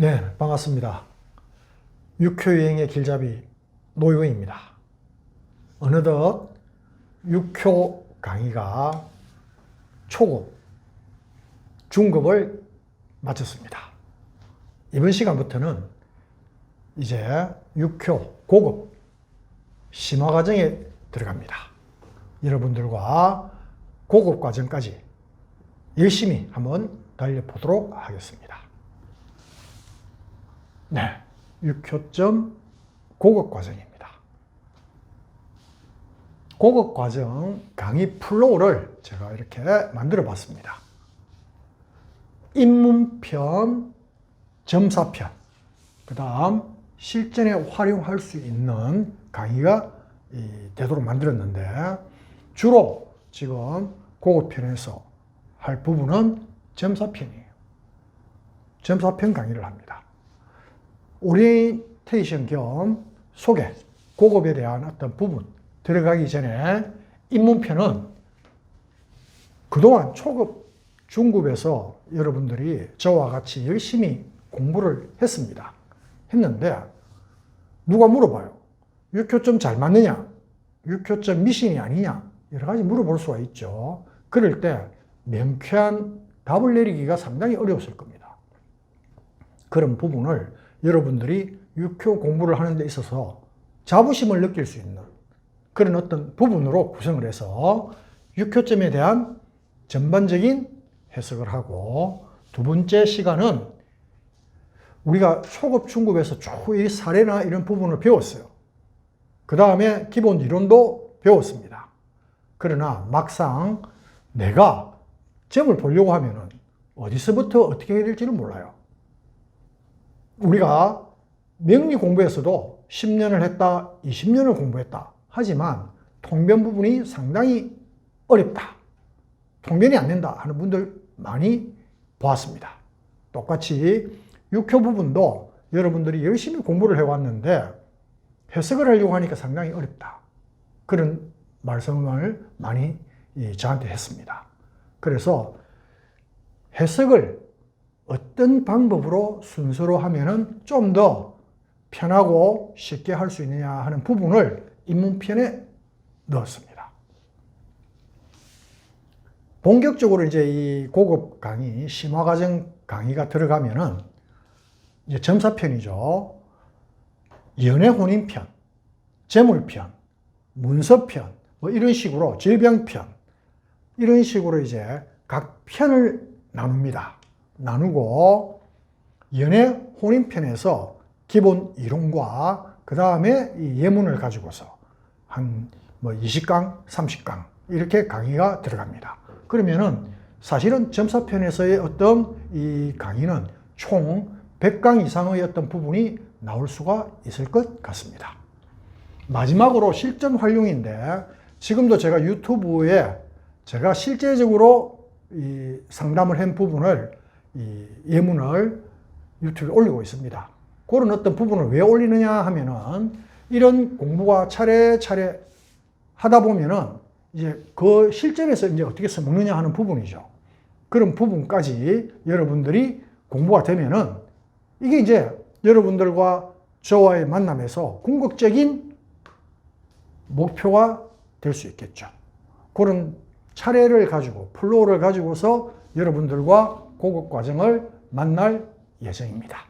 네, 반갑습니다. 육효여행의 길잡이 노요입니다. 어느덧 육효 강의가 초급, 중급을 마쳤습니다. 이번 시간부터는 이제 육효 고급 심화 과정에 들어갑니다. 여러분들과 고급 과정까지 열심히 한번 달려보도록 하겠습니다. 네, 6호점 고급 과정입니다. 고급 과정 강의 플로우를 제가 이렇게 만들어 봤습니다. 입문편, 점사편, 그 다음 실전에 활용할 수 있는 강의가 이, 되도록 만들었는데 주로 지금 고급편에서 할 부분은 점사편이에요. 점사편 강의를 합니다. 오리엔테이션 겸 소개, 고급에 대한 어떤 부분 들어가기 전에 입문편은 그동안 초급, 중급에서 여러분들이 저와 같이 열심히 공부를 했습니다. 했는데 누가 물어봐요. 6교점 잘 맞느냐? 6교점 미신이 아니냐? 여러 가지 물어볼 수가 있죠. 그럴 때 명쾌한 답을 내리기가 상당히 어려웠을 겁니다. 그런 부분을 여러분들이 육효 공부를 하는 데 있어서 자부심을 느낄 수 있는 그런 어떤 부분으로 구성을 해서 육효점에 대한 전반적인 해석을 하고 두 번째 시간은 우리가 초급, 중급에서 초의 사례나 이런 부분을 배웠어요. 그 다음에 기본 이론도 배웠습니다. 그러나 막상 내가 점을 보려고 하면은 어디서부터 어떻게 해야 될지는 몰라요. 우리가 명리 공부에서도 10년을 했다, 20년을 공부했다. 하지만 통변 부분이 상당히 어렵다. 통변이 안 된다 하는 분들 많이 보았습니다. 똑같이 육효 부분도 여러분들이 열심히 공부를 해왔는데 해석을 하려고 하니까 상당히 어렵다. 그런 말씀을 많이 저한테 했습니다. 그래서 해석을 어떤 방법으로 순서로 하면은 좀 더 편하고 쉽게 할 수 있느냐 하는 부분을 입문편에 넣었습니다. 본격적으로 이제 이 고급 강의, 심화 과정 강의가 들어가면은 이제 점사편이죠. 연애 혼인편, 재물편, 문서편, 뭐 이런 식으로 질병편, 이런 식으로 이제 각 편을 나눕니다. 나누고 연애 혼인편에서 기본 이론과 그 다음에 이 예문을 가지고서 한 뭐 20강, 30강 이렇게 강의가 들어갑니다. 그러면은 사실은 점사편에서의 어떤 이 강의는 총 100강 이상의 어떤 부분이 나올 수가 있을 것 같습니다. 마지막으로 실전 활용인데 지금도 제가 유튜브에 제가 실제적으로 이 상담을 한 부분을 이 예문을 유튜브에 올리고 있습니다. 그런 어떤 부분을 왜 올리느냐 하면은 이런 공부가 차례차례 하다 보면은 이제 그 실전에서 이제 어떻게 써먹느냐 하는 부분이죠. 그런 부분까지 여러분들이 공부가 되면은 이게 이제 여러분들과 저와의 만남에서 궁극적인 목표가 될 수 있겠죠. 그런 차례를 가지고, 플로우를 가지고서 여러분들과 고급 과정을 만날 예정입니다.